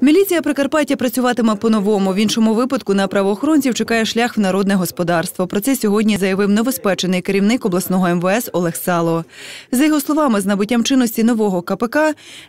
Міліція Прикарпаття працюватиме по-новому. В іншому випадку на правоохоронців чекає шлях в народне господарство. Про це сьогодні заявив новоспечений керівник обласного МВС Олег Сало. За його словами, з набуттям чинності нового КПК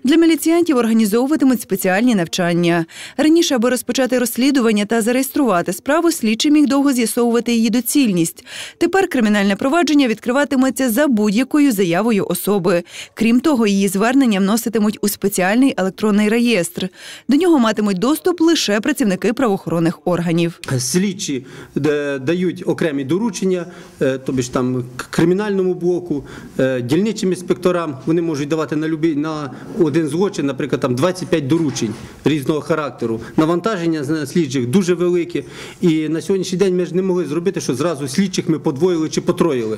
для міліціянтів організовуватимуть спеціальні навчання. Раніше, аби розпочати розслідування та зареєструвати справу, слідчий міг довго з'ясовувати її доцільність. Тепер кримінальне провадження відкриватиметься за будь-якою заявою особи. Крім того, її звернення вноситимуть у спеціальний електронний реєстр. До нього матимуть доступ лише працівники правоохоронних органів. Слідчі е, дають окремі доручення, е, тобі ж там кримінальному блоку, е, дільничим інспекторам. Вони можуть давати на любий на один злочин, наприклад, там 25 доручень різного характеру. Навантаження з- слідчих дуже велике. І на сьогоднішній день ми ж не могли зробити, що зразу слідчих ми подвоїли чи потроїли.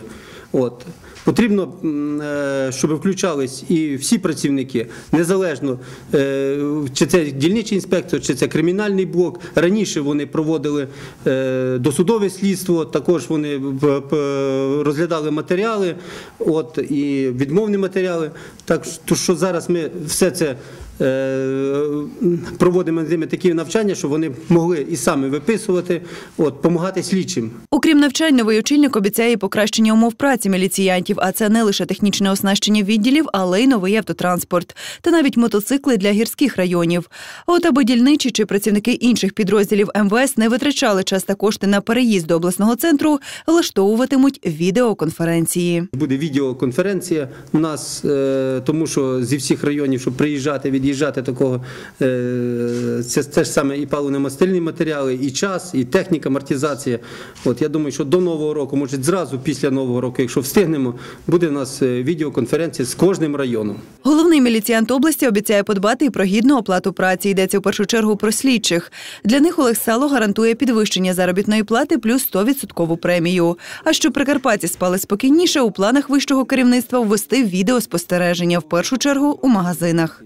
От. Потрібно, е, щоб включались і всі працівники, незалежно е, чи це дільничий інспектор, чи це кримінальний блок. Раніше вони проводили е, досудове слідство, також вони розглядали матеріали, от і відмовні матеріали. Так що зараз ми все це. Е, Проводимо з ними такі навчання, щоб вони могли і самі виписувати, от, допомагати слідчим. Окрім навчань, новий очільник обіцяє і покращення умов праці міліціянтів, а це не лише технічне оснащення відділів, але й новий автотранспорт та навіть мотоцикли для гірських районів. От аби дільничі чи працівники інших підрозділів МВС не витрачали час та кошти на переїзд до обласного центру, влаштовуватимуть відеоконференції. Буде відеоконференція у нас, е, тому що зі всіх районів, щоб приїжджати, від'їжджати такого, е, це те ж саме і паливно-мастильні матеріали, і час, і техніка, амортизація. От я думаю, що до нового року, може зразу після нового року, якщо встигнемо, буде у нас е, відеоконференція з кожним районом. Головний міліціянт області обіцяє подбати і про гідну оплату праці. Йдеться в першу чергу про слідчих. Для них Олег Сало гарантує підвищення заробітної плати плюс 100% премію. А щоб прикарпатці спали спокійніше, у планах вищого керівництва ввести відеоспостереження в першу чергу у магазинах.